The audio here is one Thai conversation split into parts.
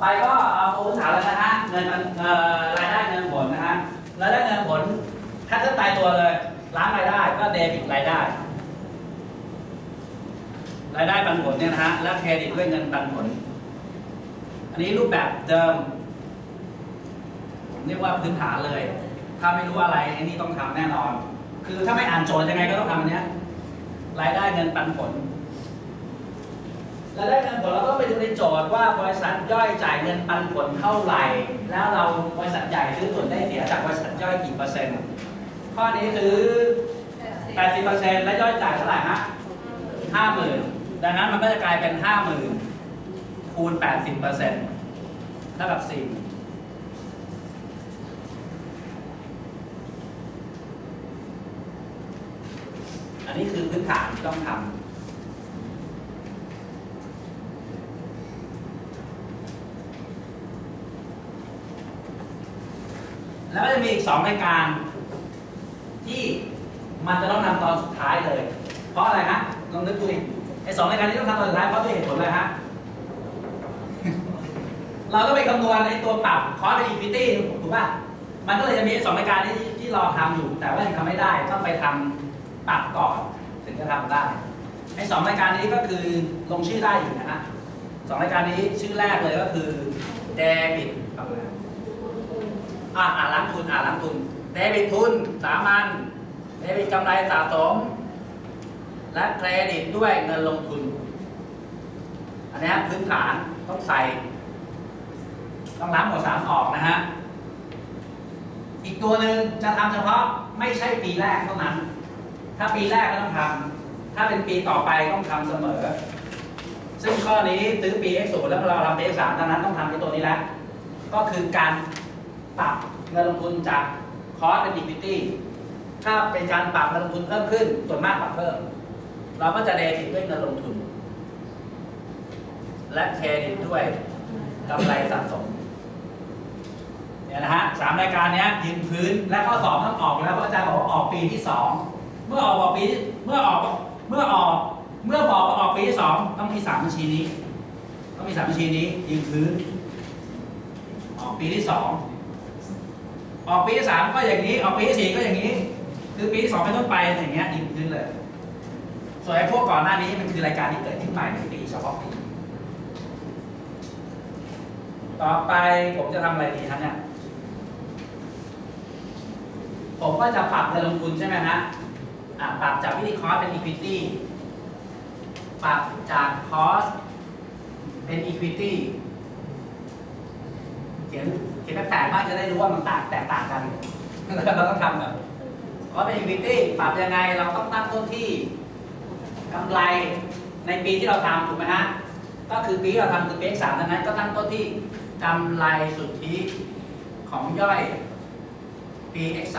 ไปก็เอาพื้นฐานแล้วนะฮะเงินมันเอ่อรายได้เงินผลนะฮะรายได้เงินผลถ้าเทิตายตัวเลยล้างรายได้ก็เดบิตรายได้ รายได้ปันผลเนี่ยนะฮะแล้วเครดิตด้วยเงินปันผล อันนี้รูปแบบเดิมผมเรียกว่าพื้นฐานเลย ถ้าไม่รู้อะไรไอ้นี่ต้องทำแน่นอน คือถ้าไม่อ่านโจทย์ยังไงก็ต้องทำอันเนี้ยรายได้เงินปันผล ราได้เงินผลเราก็ไปดูในโจทย์ว่าบริษัทย่อยจ่ายเงินปันผลเท่าไหร่ แล้วเราบริษัทใหญ่ซื้อส่วนได้เสียจากบริษัทย่อยกี่เปอร์เซ็นต์ ข้อนี้คือ80%และย่อยจ่ายเท่าไหร่ฮะ50,000 ดังนั้นมันก็จะกลายเป็น 50,000 คูณ 80%เท่ากับ4อันนี้คือพื้นฐานที่ต้องทำ แล้วก็จะมีอีกสองรายการ ที่มันจะต้องทำตอนสุดท้ายเลย เพราะอะไรฮะลองนึกดูดิไอ้สองรายการที่ต้องทำตอนสุดท้ายเพราะด้วยเหตุผลอะไรฮะเราต้องไปคำนวณไอ้ตัวปรับคอสในอีฟิตี้ถูกป่ะมันก็เลยจะมีสองรายการที่ที่เราทำอยู่ แต่ว่ายังทำไม่ได้ต้องไปทำปรับก่อน ถึงจะทำได้ไอ้สองรายการนี้ก็คือลงชื่อได้อยู่นะฮะสองรายการนี้ชื่อแรกเลยก็คือเดบิตอะไรนะ อ่าอ่าล้างทุนอ่าล้างทุนเดบิตทุนสามัญเดบิตกำไรสะสม และเครดิตด้วยเงินลงทุน อันนี้พื้นฐานต้องใส่ ต้องล้างหมวดสามออกนะฮะ อีกตัวหนึ่งจะทำเฉพาะไม่ใช่ปีแรกเท่านั้น ถ้าปีแรกก็ต้องทำถ้าเป็นปีต่อไปต้องทำเสมอ ซึ่งข้อนี้ซื้อปี X 0 แล้วเราทำปี X 3 ดังนั้นต้องทำในตัวนี้แล้วก็คือการ ปรับเงินลงทุนจากคอสเป็น equity ถ้าเป็นการปรับเงินลงทุนเพิ่มขึ้น ส่วนมากปรับเพิ่ม เราก็จะเดบิตด้วยเงินลงทุน และเครดิตด้วยกำไรสะสมเนี่ยนะฮะสามรายการนี้ยืนพื้นและข้อสอบต้องออกแล้วเพราะอาจารย์บอกว่าออกปีที่สองเมื่อออกบอกปีเมื่อออกเมื่อออกเมื่อบอกว่าออกปีที่สองต้องมีสามบัญชีนี้ ต้องมีสามบัญชีนี้ยืนพื้น ออกปีที่สอง ออกปีที่สามก็อย่างนี้ ออกปีที่สี่ก็อย่างนี้ คือปีที่สองเป็นต้นไปอย่างเงี้ยยืนพื้นเลย ส่วนไอ้พวกก่อนหน้านี้มันคือรายการที่เกิดขึ้นใหม่ในปีเฉพาะปี ต่อไปผมจะทำอะไรดีครับเนี่ย ผมก็จะปรับเงินลงทุนใช่ไหมฮะอะปรับจากวิธีคอสเป็น equity ปรับจากคอสเป็น equity เขียนเขียนแปลกๆมากจะได้รู้ว่ามันต่างแตกต่างกันเราต้องทำแบบคอสเป็น equity ปรับยังไงเราต้องตั้งต้นที่กำไรในปีที่เราทำถูกไหมฮะก็คือปีที่เราทำคือปีสามดังนั้นก็ตั้งต้นที่กำไรสุทธิของย่อยปี x 3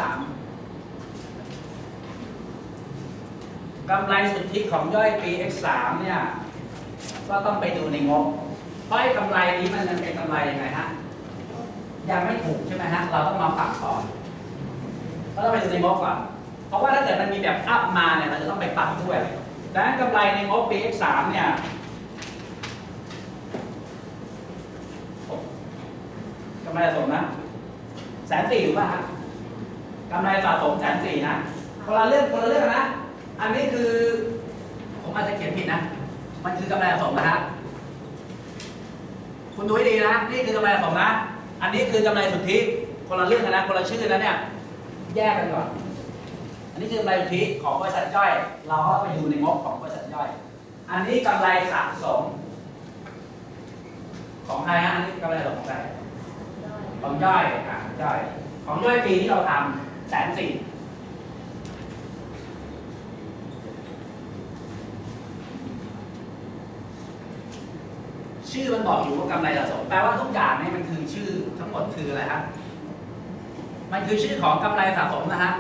กำไรสุทธิของย่อยปี x 3เนี่ยก็ต้องไปดูในงบ เพราะกำไรนี้มันเป็นกำไรยังไงฮะ ยังไม่ถูกใช่ไหมฮะเราต้องมาปรับก่อนก็ต้องไปดูในงบก่อน เพราะว่าถ้าเกิดมันมีแบบอัพมาเนี่ยมันจะต้องไปปรับด้วยดังนั้นกำไรในงบปี x 3เนี่ยกำไรสะสมนะแสนสี่ถูกป่ะฮะกำไรสะสมแสนสี่นะคนละเรื่องคนละเรื่องนะ อันนี้คือ ผมอาจจะเขียนผิดนะ มันคือกำไรสะสมนะฮะคุณดูให้ดีนะ นี่คือกำไรสะสมนะ อันนี้คือกำไรสุทธิคนละเรื่องนะคนละชื่อนะเนี่ยแยกกันก่อน อันนี้คือกำไรสุทธิของบริษัทย่อย เราก็ไปดูในงบของบริษัทย่อย อันนี้กำไรสะสม ของใครฮะอันนี้กำไรของใครของย่อยอะย่อย ของย่อยปีที่เราทำแสนสี่ ชื่อมันบอกอยู่ว่ากำไรสะสมแปลว่าทุกอย่างเนี่ยมันคือชื่อทั้งหมดคืออะไรครับมันคือชื่อของกำไรสะสมนะฮะ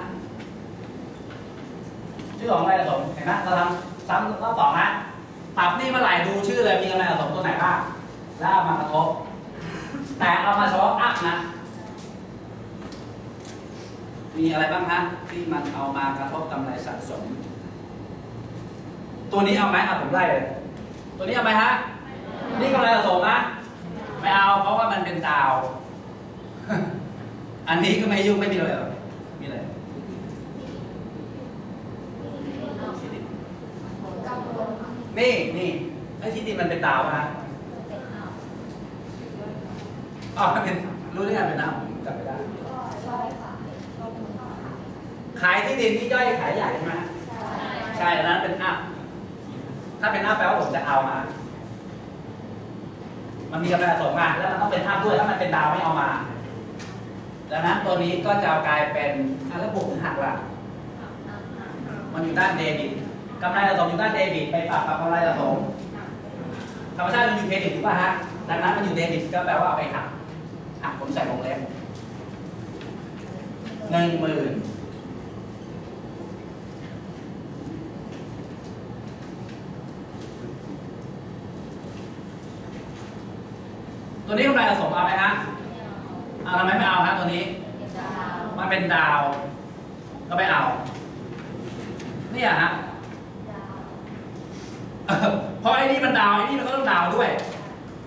ชื่อของกำไรสะสมเห็นไหมเราทำซ้ำรอบสองนะปรับนี่เมื่อไหร่ดูชื่อเลยมีกำไรสะสมตัวไหนบ้างแล้วเอามากระทบ แต่เอามาเฉพาะอัพนะ มีอะไรบ้างฮะที่มันเอามากระทบกำไรสะสม ตัวนี้เอาไหมเอะผมไล่เลยตัวนี้เอาไหมฮะ นี่กำไรสะสมนะไม่เอาเพราะว่ามันเป็นดาว อันนี้ก็ไม่ยุ่งไม่มีเลยเหรอมีอะไรนี่นี่ไอ้ที่ดินมันเป็นดาวนะอ๋อเป็นรู้ได้ไงเป็นดาวผมจำไม่ได้ขายที่ดินที่ย่อยขายใหญ่ใช่ไหมใช่อันนั้นเป็นอัพถ้าเป็นอัพแปลว่าผมจะเอามา มันมีกำไรสะสมมาแล้วมันต้องเป็นอัพด้วยถ้ามันเป็นดาวไม่เอามา ดังนั้นตัวนี้ก็จะกลายเป็นอะแล้วบวกหรือหักล่ะ มันอยู่ด้านเดบิตกำไรสะสมอยู่ด้านเดบิตไปปรับกับกำไรสะสมธรรมชาติมันอยู่เครดิตถูกป่ะฮะ ดังนั้นมันอยู่เดบิตก็แปลว่าเอาไปหักหักผมใส่วงเล็บหนึ่งหมื่น ตัวนี้กำไรสะสมเอาไหมฮะเอาทำไมไม่เอาฮะตัวนี้ มันเป็นดาว ก็ไม่เอาเนี่ยฮะเออเพราะไอ้นี่มันดาวไอ้นี่มันก็ต้องดาวด้วย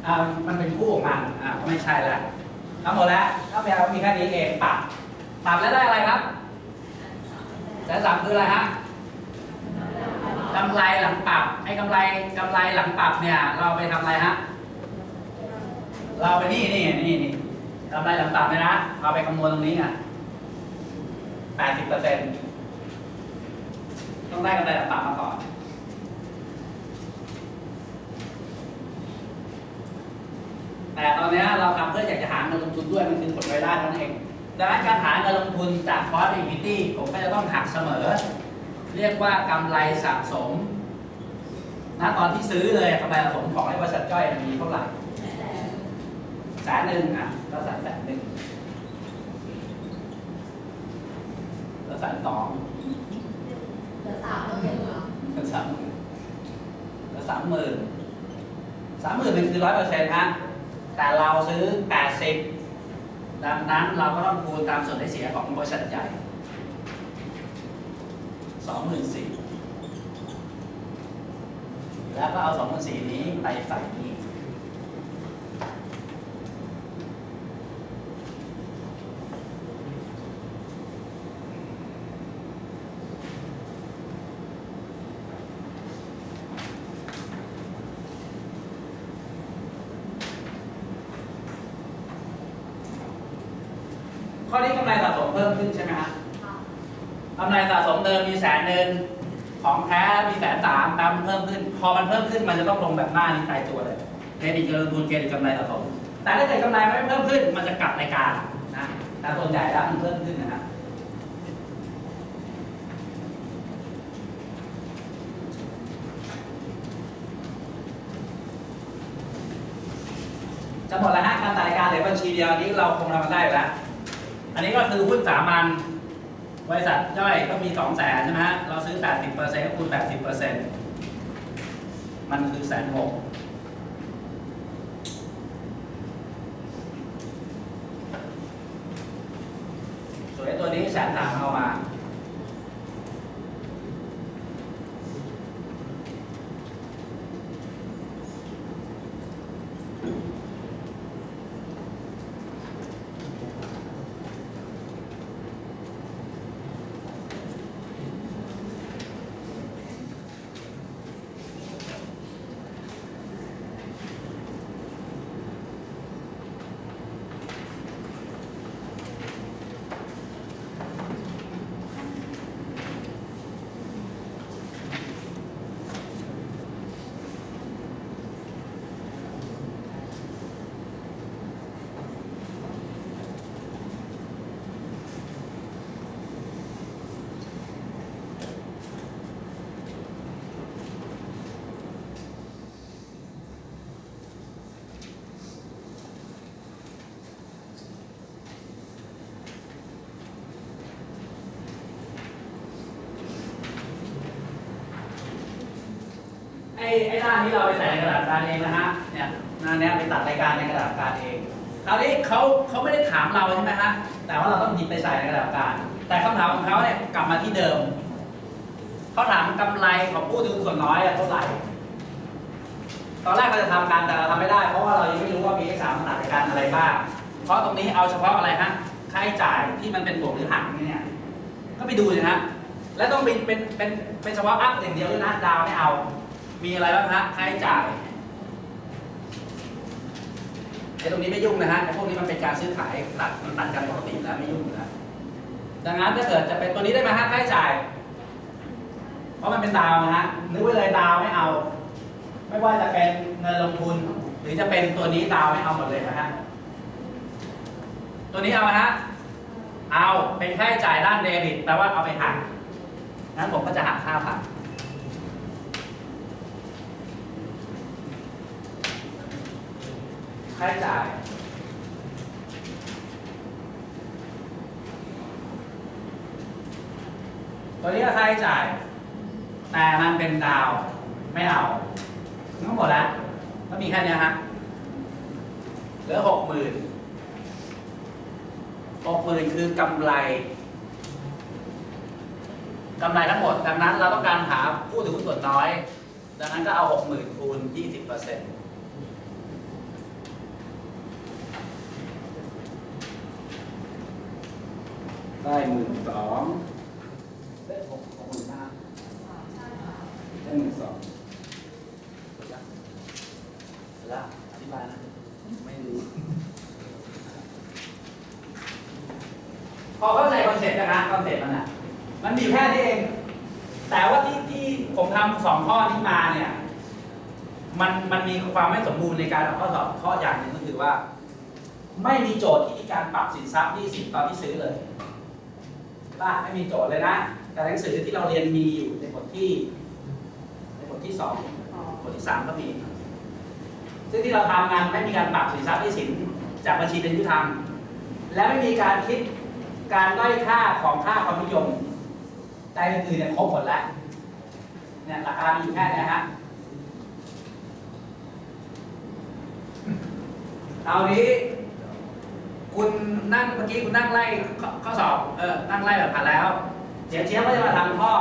อ่ามันเป็นคู่ของมันอ่าก็ไม่ใช่แล้วทั้งหมดแล้วก็แปลว่ามีแค่นี้เองปรับปรับแล้วได้อะไรครับแสนสามคืออะไรฮะกำไรหลังปรับไอ้กำไรกำไรหลังปรับเนี่ย เราไปทำอะไรฮะ เราไปนี่นี่นี่นี่กำไรหลังปรับเนี่ยนะเอาไปคำนวณตรงนี้ไงแปดสิบเปอร์เซ็นต์ต้องได้กำไรหลังปรับมาก่อนแต่ตอนนี้เราทำเพื่ออยากจะหาเงินลงทุนด้วยมันคือผลรายได้นั้นเองดังนั้นการหาเงินลงทุนจากคอร์สอีพิตี้ผมก็จะต้องหักเสมอ เรียกว่ากำไรสะสมณตอนที่ซื้อเลยกำไรสะสมของไอ้บริษัทย่อยมีเท่าไหร่ แสนหนึ่งอะก็แสนแสนหนึ่งแล้วแสนสองแล้วสามหมื่นแล้วสามหมื่นสามหมื่นเป็นคือร้อยเปอร์เซ็นต์ฮะแต่เราซื้อ80ดังนั้นเราก็ต้องคูณตามส่วนได้เสียของบริษัทใหญ่24,000แล้วก็เอา24,000นี้ไปใส่นี้ ข้อนี้กำไรสะสมเพิ่มขึ้นใช่ไหมฮะกำไรสะสมเดิมมีแสนหนึ่งของแท้มีแสนสามตามเพิ่มขึ้น พอมันเพิ่มขึ้นมันจะต้องลงแบบหน้านี้ตายตัวเลยเครดิตการลงทุนเครดิตกำไรสะสมแต่ถ้าเกิดกำไรไม่เพิ่มขึ้นมันจะกลับรายการนะแต่ส่วนใหญ่แล้วมันเพิ่มขึ้นนะฮะจะหมดแล้วฮะการตัดรายการเหลือบัญชีเดียวอันนี้เราคงทำมันได้แล้ว อันนี้ก็คือหุ้นสามัญบริษัทย่อยก็มีสองแสนใช่ไหมฮะเราซื้อ80เปอร์เซ็นต์ก็คูณ80เปอร์เซ็นต์มันคือแสนหกส่วนไอ้ตัวนี้แสนสามเอามา อ้ไอ้ด้านนี้เราไปใส่ในกระดาษการเองนะฮะเนี่ยหน้าเนี้ยไปตัดรายการในกระดาษการเองคราวนี้เขาเขาไม่ได้ถามเราใช่ไหมฮะแต่ว่าเราต้องหยิบไปใส่ในกระดาษการ แต่คำถามของเขาเนี่ยกลับมาที่เดิมเขาถามกำไรของผู้ถือส่วนน้อยอะเท่าไหร่ตอนแรกเราจะทำกันแต่เราทำไม่ได้ เพราะว่าเรายังไม่รู้ว่า PX 3มันต่างกันอะไรบ้างเพราะตรงนี้เอาเฉพาะอะไรฮะค่าใช้จ่ายที่มันเป็นบวกหรือหักเนี่ยก็ไปดูสิฮะและต้องเป็นเป็นเป็นเป็นเฉพาะอัพอย่างเดียวด้วยนะดาวไม่เอา มีอะไรบ้างฮะค่าใช้จ่ายไอ้ตรงนี้ไม่ยุ่งนะฮะไอ้พวกนี้มันเป็นการซื้อขายตัดมันตัดกันปกติแล้วไม่ยุ่งอยู่แล้วดังนั้นถ้าเกิดจะเป็นตัวนี้ได้ไหมฮะค่าใช้จ่าย เพราะมันเป็นดาวนะฮะนึกไว้เลยดาวไม่เอา ไม่ว่าจะเป็นเงินลงทุน หรือจะเป็นตัวนี้ดาวไม่เอาหมดเลยนะฮะตัวนี้เอาไหมฮะเอาเป็นค่าใช้จ่ายด้านเดบิตแปลว่าเอาไปหักงั้นผมก็จะหักห้าพัน ค่าใช้จ่าย ตัวนี้ก็ค่าใช้จ่าย แต่มันเป็นดาวไม่เอาทั้งหมดแล้วก็มีแค่นี้ฮะเหลือหกหมื่นหกหมื่นคือกำไรกำไรทั้งหมด ดังนั้นเราต้องการหาผู้ถือหุ้นส่วนน้อย ดังนั้นก็เอาหกหมื่นคูณยี่สิบเปอร์เซ็นต์ ได้หมื่นสองได้หกหมื่นห้าได้หมื่นสองแล้วอธิบายนะ ไม่รู้ พอเข้าใจคอนเซ็ปต์นะคอนเซ็ปต์มันอะ มันมีแค่นี้เอง แต่ว่าที่ที่ผมทำสองข้อนี้มาเนี่ย มันมันมีความไม่สมบูรณ์ในการเอาข้อสอบข้ออย่างหนึ่งก็คือว่า ไม่มีโจทย์ที่มีการปรับสินทรัพย์หนี้สินตอนที่ซื้อเลย่ะไม่มีโจทย์เลยนะ แต่หนังสือที่เราเรียนมีอยู่ในบทที่ ในบทที่สองบทที่สามก็มี ซึ่งที่เราทำงานไม่มีการปรับสินทรัพย์หนี้สินจากบัญชีเป็นยุทธรรม และไม่มีการคิดการด้อยค่าของค่าความนิยมแต่อื่นๆเนี่ยครบหมดแล้วเนี่ยราคามีอยู่แค่นี้ฮะเอานี้ คุณนั่งเมื่อกี้คุณนั่งไล่ข้อสอบเออนั่งไล่แบบผ่านแล้ว เดี๋ยวเชียบก็จะมาทำข้อ